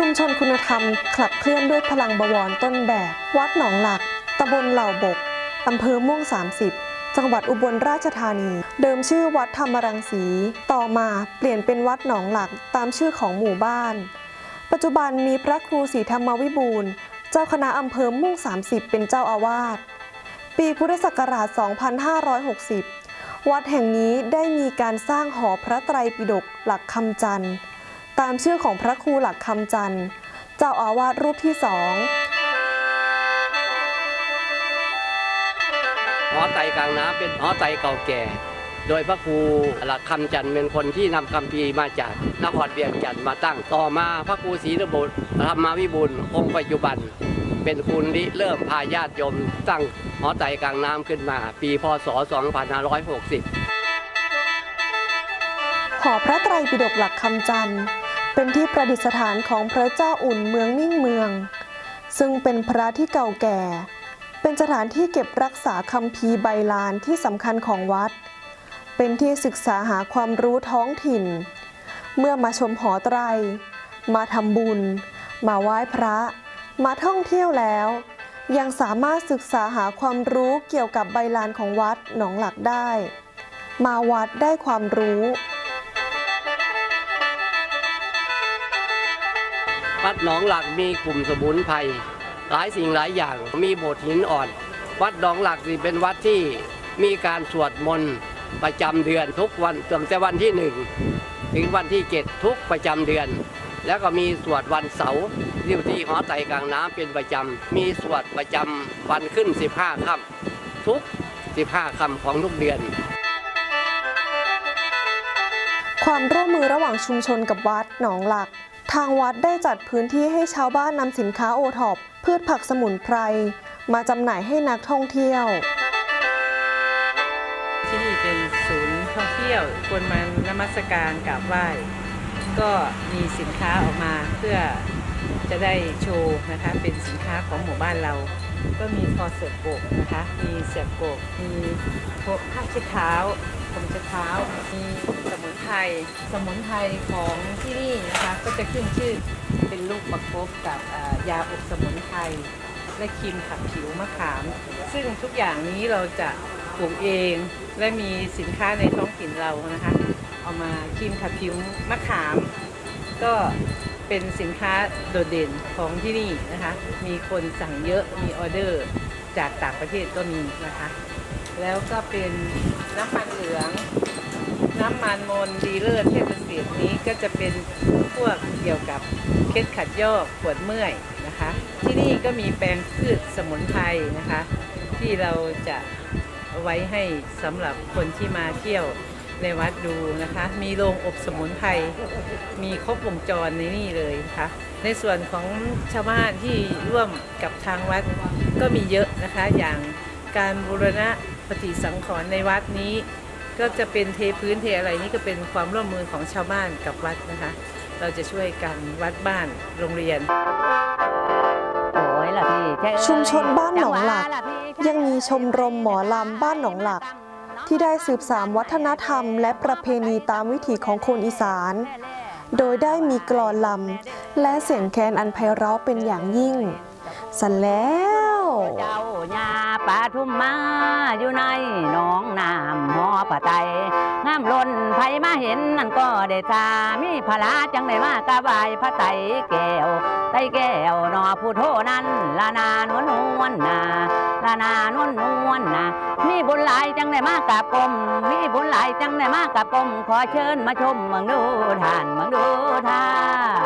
ชุมชนคุณธรรมขับเคลื่อนด้วยพลังบวรต้นแบบ วัดหนองหลัก ตำบลเหล่าบก อำเภอม่วง 30 จังหวัดอุบลราชธานี เดิมชื่อวัดธรรมรังสี ต่อมาเปลี่ยนเป็นวัดหนองหลักตามชื่อของหมู่บ้าน ปัจจุบันมีพระครูศรีธรรมวิบูรณ์เจ้าคณะอำเภอม่วง 30 เป็นเจ้าอาวาส ปีพุทธศักราช 2560 วัดแห่งนี้ได้มีการสร้างหอพระไตรปิฎกหลักคำจันทร์ ตามชื่อของพระครูหลักคำจันทร์ เจ้าอาวาสรูปที่สองหอไตรกลางน้ำเป็นหอไตรเก่าแก่ โดยพระครูหลักคำจันทร์เป็นคนที่นำคำพีร์มาจากนครเวียงจันทร์มาตั้งต่อมาพระครูศรีระบุตรธรรมาวิบูลย์องค์ปัจจุบัน เป็นคุณริเริ่มพาญาติโยมตั้งหอไตรกลางน้ำขึ้นมา ปีพศ 2560 หอพระไตรปิฎกหลักคำจันทร์ เป็นที่ประดิษฐานของพระเจ้าอุ่นเมืองมิ่งเมือง ซึ่งเป็นพระที่เก่าแก่ เป็นสถานที่เก็บรักษาคำพีใบลานที่สำคัญของวัด เป็นที่ศึกษาหาความรู้ท้องถิ่น เมื่อมาชมหอไตร มาทำบุญ มาไหว้พระ มาท่องเที่ยวแล้ว ยังสามารถศึกษาหาความรู้เกี่ยวกับใบลานของวัดหนองหลักได้ มาวัดได้ความรู้ วัดหนองหลักมีกลุ่มสมุนไพรหลายสิ่งหลายอย่างมีโบสถ์หินอ่อน วัดหนองหลักนี่เป็นวัดที่มีการสวดมนต์ประจำเดือนทุกวันตั้งแต่วันที่หนึ่งถึงวันที่เจ็ดทุกประจำเดือน แล้วก็มีสวดวันเสาร์ที่ที่หอไตกลางน้ำเป็นประจำมีสวดประจำวันขึ้น 15ค่ำทุก 15ค่ำของทุกเดือนความร่วมมือระหว่างชุมชนกับวัดหนองหลัก ทางวัดได้จัดพื้นที่ให้ชาวบ้านนำสินค้าโอท็อปพืชผักสมุนไพร มาจำหน่ายให้นักท่องเที่ยว ที่นี่เป็นศูนย์ท่องเที่ยวคนมานมัสการกราบไหว้ ก็มีสินค้าออกมาเพื่อจะได้โชว์นะคะเป็นสินค้าของหมู่บ้านเรา ก็มีคอเสือโกกนะคะ มีเสือโกก มีพวกผ้าเช็ดเท้าผมเช็ดเท้า มีสมุนไพร สมุนไพรของที่นี่นะคะ ก็จะขึ้นชื่อเป็นลูกประคบกับยาอบสมุนไพรและครีมขัดผิวมะขาม ซึ่งทุกอย่างนี้เราจะปลูกเองและมีสินค้าในท้องถิ่นเรานะคะ เอามาครีมขัดผิวมะขาม ก็ เป็นสินค้าโดดเด่นของที่นี่นะคะ มีคนสั่งเยอะ มีออเดอร์จากต่างประเทศก็มีนะคะ แล้วก็เป็นน้ำมันเหลือง น้ำมันมนดีเลิศเทพเกษตรนี้ก็จะเป็นพวกเกี่ยวกับเคล็ดขัดยอกปวดเมื่อยนะคะ ที่นี่ก็มีแปลงพืชสมุนไพรนะคะ ที่เราจะไว้ให้สำหรับคนที่มาเที่ยว ในวัดดูนะคะ มีโรงอบสมุนไพรมีครบวงจรในนี่เลยนะคะ ในส่วนของชาวบ้านที่ร่วมกับทางวัดก็มีเยอะนะคะ อย่างการบูรณะปฏิสังขรณ์ในวัดนี้ ก็จะเป็นเทพื้นเทอะไรนี่ก็เป็นความร่วมมือของชาวบ้านกับวัดนะคะ เราจะช่วยกันวัดบ้านโรงเรียนชุมชนบ้านหนองหลัก ยังมีชมรมหมอลำบ้านหนองหลัก ที่ได้สืบสานวัฒนธรรม และประเพณีตามวิถีของคนอีสาน โดยได้มีกลอนลำและเสียงแคนอันไพเราะเป็นอย่างยิ่ง สันแล้วเจ้าญาปาทุมมาอยู่ในหนองน้ำหอปะไตามล้นไผมาเห็นนั่นก็ได้ทามีพลาจังได้มากระบายพระไตรแก้วไตรแก้วนอผู้โทนั้นลานานวนวนนาลานานวนวนนามีบุญหลายจังได้มากกับกลมมีบุญหลายจังได้มากกับกลมขอเชิญมาชมเมืองดูทานเมืองดูท่าน